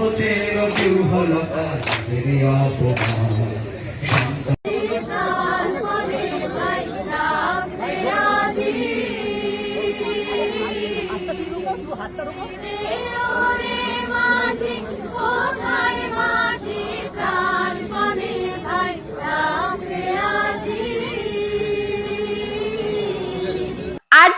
সংকোচের কেউ হলো তাদের অপমান।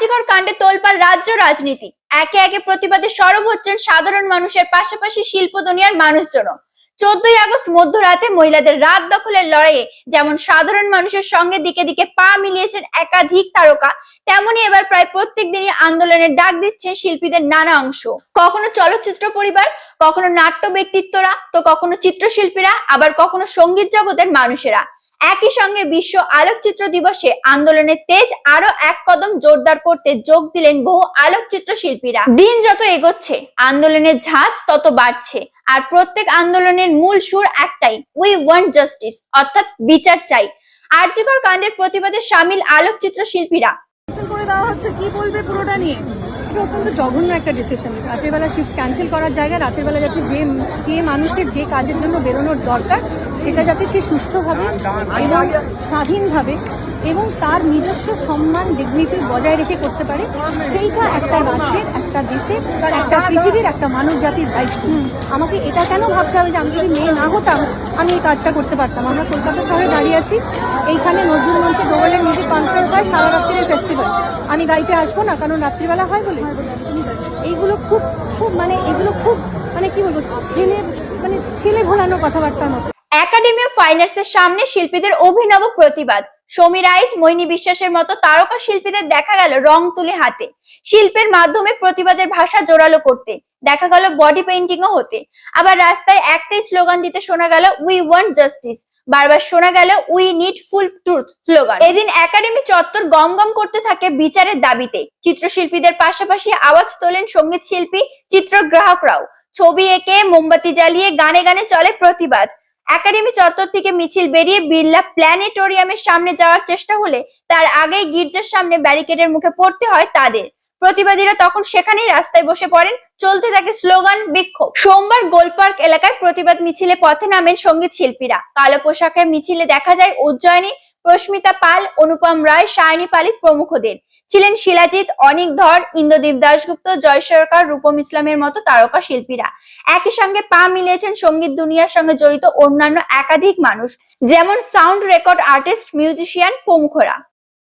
আর্যিকর কাণ্ডে তোলপাড় রাজ্য রাজনীতি। একে একে প্রতিবাদে সরব হচ্ছেন সাধারণ মানুষের পাশাপাশি শিল্প দুনিয়ার মানুষজনও। চোদ্দই আগস্ট মধ্যরাতে মহিলাদের রাত দখলের লড়াইয়ে যেমন সাধারণ মানুষের সঙ্গে দিকে দিকে পা মিলিয়েছেন একাধিক তারকা, তেমনি এবার প্রায় প্রত্যেক দিনই আন্দোলনের ডাক দিচ্ছেন শিল্পীদের নানা অংশ। কখনো চলচ্চিত্র পরিবার, কখনো নাট্য ব্যক্তিত্বরা, তো কখনো চিত্রশিল্পীরা, আবার কখনো সংগীত জগতের মানুষেরা। একই সঙ্গে বিশ্ব আলোকচিত্র দিবসে আন্দোলনের তেজ আরও এক কদম জোরদার করতে যোগ দিলেন বহু আলোকচিত্র শিল্পীরা। দিন যত এগোচ্ছে, আন্দোলনের ঝাঁজ তত বাড়ছে। আর প্রত্যেক আন্দোলনের মূল সুর একটাই উই ওয়ান্ট জাস্টিস অর্থাৎ বিচার চাই। আর্যিকর কাণ্ডের প্রতিবাদে সামিল আলোকচিত্র শিল্পীরা। করে দেওয়া হচ্ছে, কি বলবে পুরোটা নিয়ে? এটা অত্যন্ত জঘন্য একটা ডিসিশন রাতের বেলা শিফট ক্যান্সেল করার জায়গায় রাতের বেলা যাতে যে যে মানুষের যে কাজের জন্য বেরোনোর দরকার, সেটা যাতে সে সুস্থভাবে এবং স্বাধীনভাবে এবং তার নিজস্ব সম্মান ডিগনিটি বজায় রেখে করতে পারে, সেইটা একটা রাজ্যের, একটা দেশের একটা পৃথিবীর, একটা মানব জাতির দায়িত্ব। আমাকে এটা কেন ভাবতে হবে যে আমি যদি মেয়ে না হতাম, আমি এই কাজটা করতে পারতাম? আমরা কলকাতা শহরে দাঁড়িয়ে আছি। এইখানে নজরুল মঞ্চে দোবলের কনফারেন্স হয়, সারা রাত্রির ফেস্টিভ্যাল আমি গাইতে আসব না, কারণ রাত্রিবেলা হয় বলে। এইগুলো খুব খুব মানে এগুলো খুব মানে কি বলব, ছেলে মানে ছেলে ভোলানো কথাবার্তার মতো। একাডেমি অফ ফাইনার্সের সামনে শিল্পীদের অভিনব প্রতিবাদ। সমীর আইচ মৈনী বিশ্বাসের মতো তারকা শিল্পীদের দেখা গেল রং তুলে হাতে। শিল্পের মাধ্যমে প্রতিবাদের ভাষা জোরালো করতে। দেখা গেল বডি পেইন্টিংও হতে। আবার রাস্তায় একটাই স্লোগান দিতে শোনা গেল উই ওয়ান্ট জাস্টিস বারবার শোনা গেল we need full truth slogan এদিন একাডেমি চত্বর গম গম করতে থাকে বিচারের দাবিতে। চিত্রশিল্পীদের পাশাপাশি আওয়াজ তোলেন সংগীত শিল্পী চিত্রগ্রাহকরাও ছবি এঁকে মোমবাতি জ্বালিয়ে গানে গানে চলে প্রতিবাদ। একাডেমি চত্বর থেকে মিছিল বেরিয়ে বিড়লা প্ল্যানেটোরিয়ামের সামনে যাওয়ার চেষ্টা হলে তার আগেই গির্জার সামনে ব্যারিকেডের মুখে পড়তে হয় তাদের। প্রতিবাদীরা তখন সেখানেই রাস্তায় বসে পড়েন। চলতে থাকে স্লোগান, বিক্ষোভ। সোমবার গোলপার্ক এলাকায় প্রতিবাদ মিছিলে পথে নামেন সংগীত শিল্পীরা। কালো পোশাকে মিছিলে দেখা যায় উজ্জয়িনী প্রস্মিতা পাল, অনুপম রায় সায়নী পালিত প্রমুখদের। ছিলেন শিলাজিৎ, অনিক ধর, ইন্দ্রদীপ দাশগুপ্ত, জয় সরকার, রূপম ইসলামের মতো তারকা শিল্পীরা। একই সঙ্গে পা মিলিয়েছেন সংগীত দুনিয়ার সঙ্গে জড়িত অন্যান্য একাধিক মানুষ, যেমন সাউন্ড রেকর্ড আর্টিস্ট, মিউজিশিয়ান, প্রমুখরা।